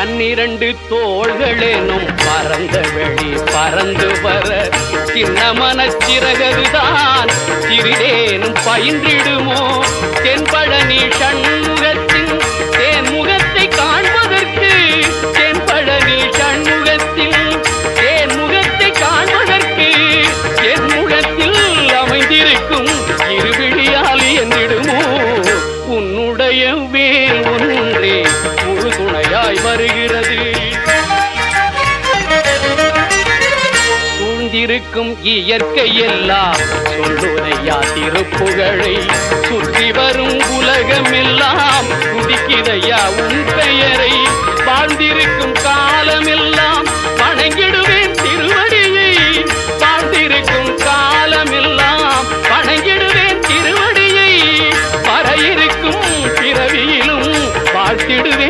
பன்னிரண்டு தோள்களேனும் பறந்த வழி பறந்து வர சின்ன மனச்சிறகதுதான் சிறிதேனும் பயின்றிடுமோ? தென்பழனி சண்முகத்தின் தேன் முகத்தை காண்பதற்கு. தென்பழனி சண்முகத்தின் தேன்முகத்தை காண்பதற்கு. என் முகத்தில் அமைந்திருக்கும் இருவிழியால் என்றிடுமோ உன்னுடைய வேல் ஒன்றே மழையாய் வருகிறது. சூழ்ந்திருக்கும் இயற்கை எல்லாம் சொல்லுரையா திருப்புகழை சுற்றி வரும் உலகமெல்லாம் குடிக்கிறையா உன் பெயரை. வாழ்ந்திருக்கும் காலமெல்லாம் வணங்கிடுவேன் திருவடியை. வாழ்ந்திருக்கும் காலமெல்லாம் வணங்கிடுவேன் திருவடியை. வர இருக்கும் பிறவியிலும் வாழ்த்திடுவேன்